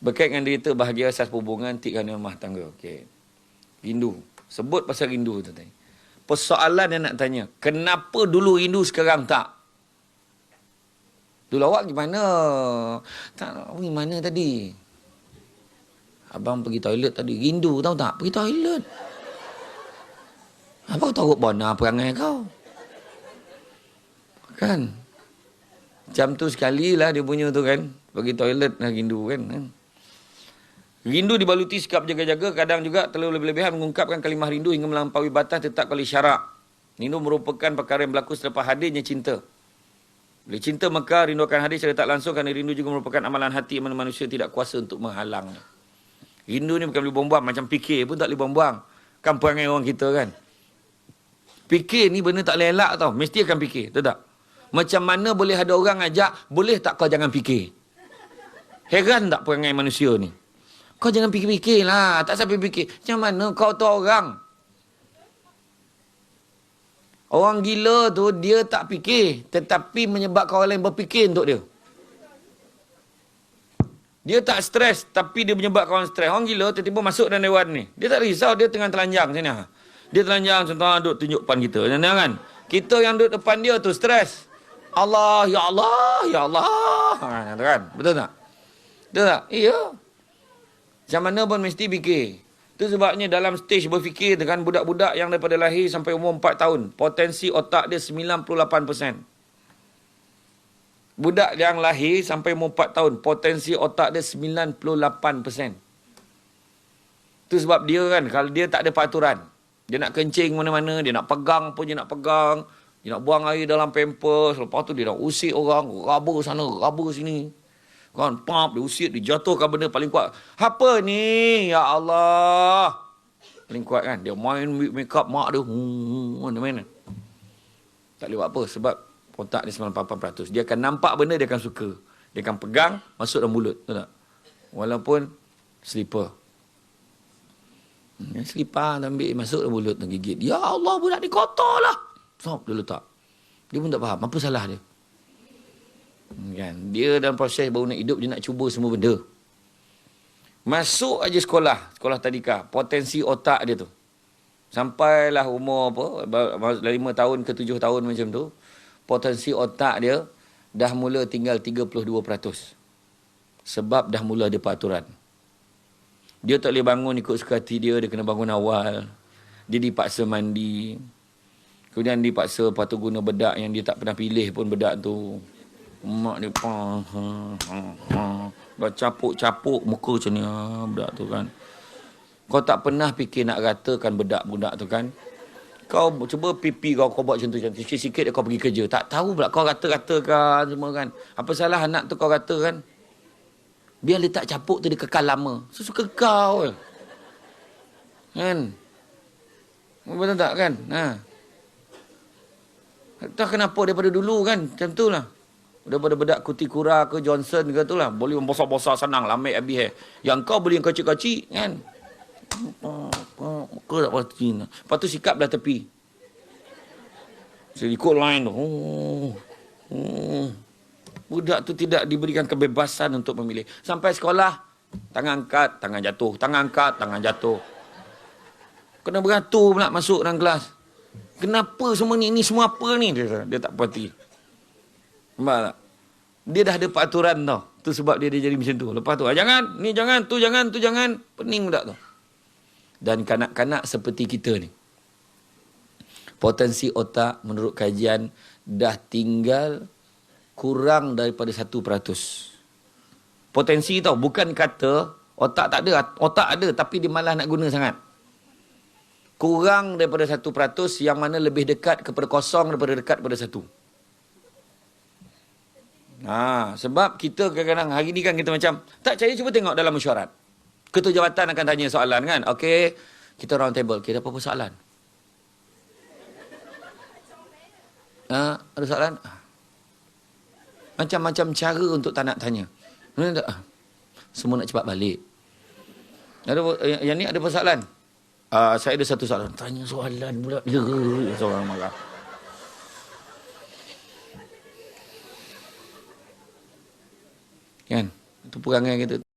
Berkait dengan derita bahagia asas hubungan tiga rumah tangga. Okey. Rindu. Sebut pasal rindu tu tadi. Persoalan yang nak tanya. Kenapa dulu rindu sekarang tak? Dulu awak gimana? Tak, awak gimana tadi? Abang pergi toilet tadi. Rindu tahu tak? Pergi toilet. Apa kau tahu bona perangai kau? Kan? Macam tu sekali lah dia punya tu kan. Pergi toilet nak rindu kan. Rindu dibaluti sikap jaga-jaga. Kadang juga terlalu lebih-lebihan mengungkapkan kalimah rindu hingga melampaui batas tetap kali syarak. Rindu merupakan perkara yang berlaku selepas hadirnya cinta. Bila cinta maka rindu akan hadir secara tak langsung kerana rindu juga merupakan amalan hati yang mana manusia tidak kuasa untuk menghalangnya. Rindu ni bukan boleh buang-buang. Macam fikir pun tak boleh buang-buang. Kan perangai orang kita kan. Fikir ni benda tak boleh elak tau. Mesti akan fikir. Tahu tak? Macam mana boleh ada orang ajak, boleh tak kau jangan fikir? Heran tak perangai manusia ni? Kau jangan fikir-fikir lah. Tak sampai fikir. Macam mana kau tu orang? Orang gila tu dia tak fikir. Tetapi menyebabkan orang lain berfikir untuk dia. Dia tak stres tapi dia menyebabkan orang stres. Orang gila tiba-tiba masuk dalam dewan ni. Dia tak risau dia tengah telanjang sini. ha. Dia telanjang contoh duduk tunjuk depan kita. Jangan kan? Kita yang duduk depan dia tu stres. Allah, ya Allah, ya Allah. Ha, kan? Betul tak? Betul tak? Iya. Macam mana pun mesti fikir. Itu sebabnya dalam stage berfikir dengan budak-budak yang daripada lahir sampai umur 4 tahun. Potensi otak dia 98%. Budak yang lahir sampai umur 4 tahun. Potensi otak dia 98%. Itu sebab dia kan, kalau dia tak ada peraturan. Dia nak kencing mana-mana, dia nak pegang pun dia nak pegang. Dia nak buang air dalam pampers. Lepas tu dia nak usik orang, raba sana, raba sini. Kan, pump, dia usik, dia jatuhkan benda paling kuat. Apa ni? Ya Allah. Paling kuat kan. Dia main make up mak dia. Hmm, mana mana. Tak boleh buat apa. Sebab otak dia 98%. Dia akan nampak benda, dia akan suka. Dia akan pegang, masuk dalam mulut. Tahu tak? Walaupun slipper. Hmm, slipper ambil, masuk dalam mulut, dan gigit. Ya Allah, budak ni kotor lah. Stop, dia letak. Dia pun tak faham. Apa salah dia? Kan? Dia dalam proses baru nak hidup, dia nak cuba semua benda. Masuk aja sekolah, sekolah tadika. Potensi otak dia tu. Sampailah umur apa, dari 5 tahun ke 7 tahun macam tu. Potensi otak dia dah mula tinggal 32%. Sebab dah mula ada peraturan. Dia tak boleh bangun ikut suka hati dia, dia kena bangun awal. Dia dipaksa mandi. Kemudian dipaksa tu guna bedak yang dia tak pernah pilih pun bedak tu. Mak dia pa, ha, ha, ha. Dah capuk-capuk muka macam ni ha, bedak tu kan. Kau tak pernah fikir nak ratakan bedak budak tu kan. Kau cuba pipi kau kau buat macam tu macam tu. Sikit-sikit kau pergi kerja. Tak tahu pula kau rata-ratakan semua kan. Apa salah anak tu kau rata kan. Biar dia tak capuk tu dia kekal lama. Sesuka kau. Kan. Betul tak kan? Ha. Tak kenapa daripada dulu kan. Macam tu lah. Daripada bedak kutikura ke Johnson ke tu lah. Boleh membosar-bosar senang lah. Ambil habis hair. Yang kau beli yang kecil-kecil kan. Muka tak pasti. Lepas tu sikap dah tepi. Saya ikut line tu. Oh. Oh. Budak tu tidak diberikan kebebasan untuk memilih. Sampai sekolah. Tangan angkat, tangan jatuh. Tangan angkat, tangan jatuh. Kena beratur pula masuk dalam kelas. Kenapa semua ni? Ini semua apa ni? Dia, dia tak puati. Tak? Dia dah ada peraturan tau. Tu sebab dia, dia jadi macam tu. Lepas tu, ah, jangan, ni jangan, tu jangan, tu jangan. Pening budak tu. Dan kanak-kanak seperti kita ni. Potensi otak menurut kajian dah tinggal kurang daripada 1%. Potensi tau. Bukan kata otak tak ada. Otak ada tapi dia malah nak guna sangat kurang daripada satu peratus yang mana lebih dekat kepada kosong daripada dekat kepada satu. Ha, sebab kita kadang-kadang hari ni kan kita macam tak percaya cuba tengok dalam mesyuarat. Ketua jabatan akan tanya soalan kan. Okey, kita round table. Kita apa-apa soalan? Ha, ada soalan? Macam-macam cara untuk tak nak tanya. Semua nak cepat balik. Ada yang ni ada persoalan? Uh, saya ada satu soalan. Tanya soalan pula. Ya, seorang marah. Kan? Itu perangai kita.